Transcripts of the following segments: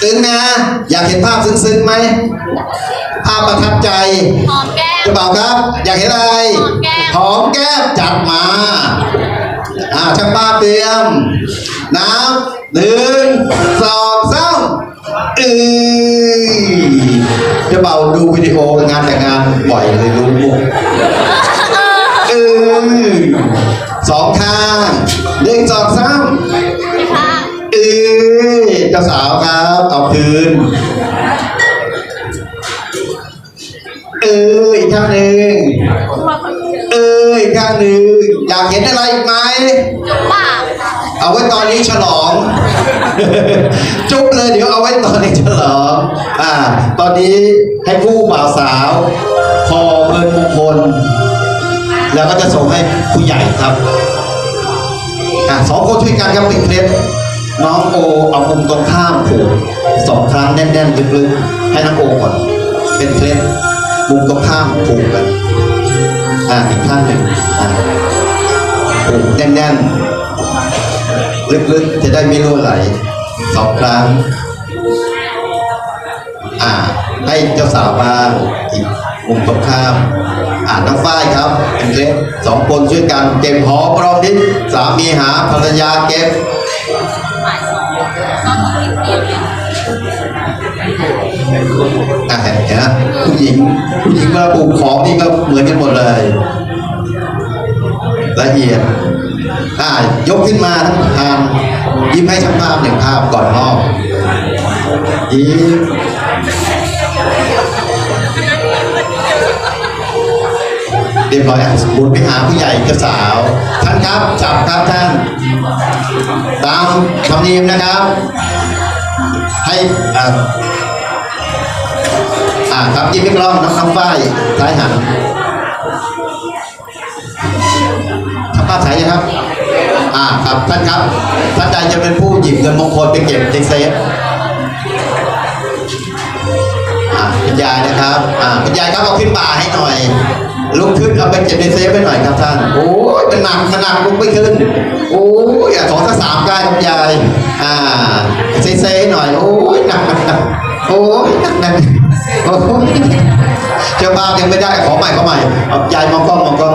ซึ้งนะ อยากเห็นภาพซึ้งๆไหม ภาพประทับใจหอมแก้มจะบอกครับ อยากเห็นอะไรหอมแก้มหอมแก้มจัดมา อ่าช่างป้าเตรียม น้ำหนึ่งสองสามอือจะเบาดูวิดีโองานแต่งงานบ่อยเลยรู้มุกเออสองข้าง ครับ เอาคืน เอออีกข้างหนึ่งเอออีกข้างหนึ่งอยากเห็นอะไรอีกไหม จุ๊บปากเอาไว้ตอนนี้ฉลอง จุ๊บเลยเดี๋ยวเอาไว้ตอนนี้ฉลอง อ่า ตอนนี้ให้ผู้บ่าวสาวพอเงินมงคล แล้วก็จะส่งให้ผู้ใหญ่ครับ อะสองคนช่วยกันครับเป็นเคล็ด น้องโอเอามุมตรงข้ามผูกสองครั้งแน่นๆลึกๆให้น้องโอก่อนเป็นเคล็ดมุมตรงข้ามผูกกันอ่าอีกข้างหนึ่งอ่าผูกแน่นๆลึกๆจะได้ไม่รั่วไหลสองครั้งอ่าให้เจ้าสาวบ้างอีกมุมตรงข้ามอ่าน้องฝ้ายครับเป็นเคล็ดสองคนช่วยกันเก็บหอปรอมนิดสามีหาภรรยาเก็บ อะเห็นไหมผู้หญิงผู้หญิงเวลาปลูกของนี่ก็เหมือนกันหมดเลย ละเอียดอ่ายกขึ้นมาทั้งทางยิ้มให้ช่างภาพหนึ่งภาพก่อนมอบยิ้มเรียบร้อยอะบุญไปหาผู้ใหญ่เจ้าสาว ท่านครับจับครับท่าน ตามธรรมเนียมนะครับ ให้อ่าอ่าครับยิ้มกล้องน้องน้องฝ้ายซ้ายหันทำภาพใสยังครับ อ่าครับท่านครับท่านใดจะเป็นผู้หยิบเงินมงคลไปเก็บในเซฟอ่าคุณยายนะครับ อ่าคุณยายครับเอาขึ้นบ่าให้หน่อย ลุกขึ้นเอาไปเก็บในเซฟไปหน่อยครับท่าน โอ้ยเป็นหนักขนาดลุกไม่ขึ้น โอ้ยอะขอสักสามก้านคุณยาย อ่า เซ่หน่อย โอ้ยหนักหนักโอ้ยหนักหนักโอ้ยเจ้าภาพยังไม่ได้ขอใหม่ขอใหม่เอายายมองกล้องมองกล้อง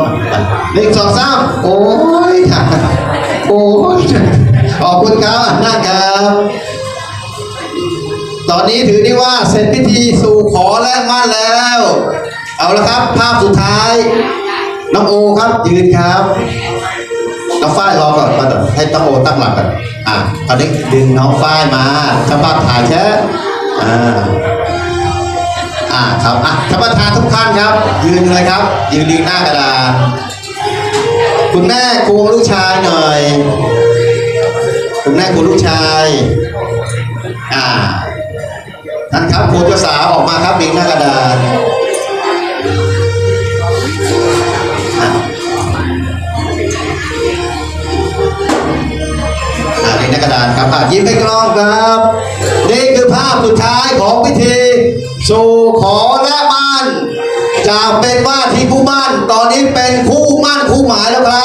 หนึ่งสองสามโอ้ยหนักโอ้ยขอบคุณครับอะนั่งครับ ตอนนี้ถือได้ว่าเสร็จพิธีสู่ขอและมั่นแล้ว เอาละครับ ภาพสุดท้าย น้องโอครับยืนครับ น้องฝ้ายรอก่อนมาก่อนให้น้องโอตั้งหลักก่อนอะตอนนี้ดึงน้องฝ้ายมาชาวบ้านถ่ายแค่อ่าอ่าครับอะท่านประธานทุกท่านครับ ยืนเลยครับ ยืนเรียงหน้ากระดานคุณแม่ควงลูกชายหน่อย คุณแม่ควงลูกชายอ่าท่านครับครูเจ้าสาวออกมาครับบิงหน้ากระดานากระดานครับอะยิ้มให้กล้องครับ นี่คือภาพสุดท้ายของพิธีสู่ขอและมั่นจากเป็นว่าที่ผู้มั่นตอนนี้เป็นคู่มั่นคู่หมายแล้วครับ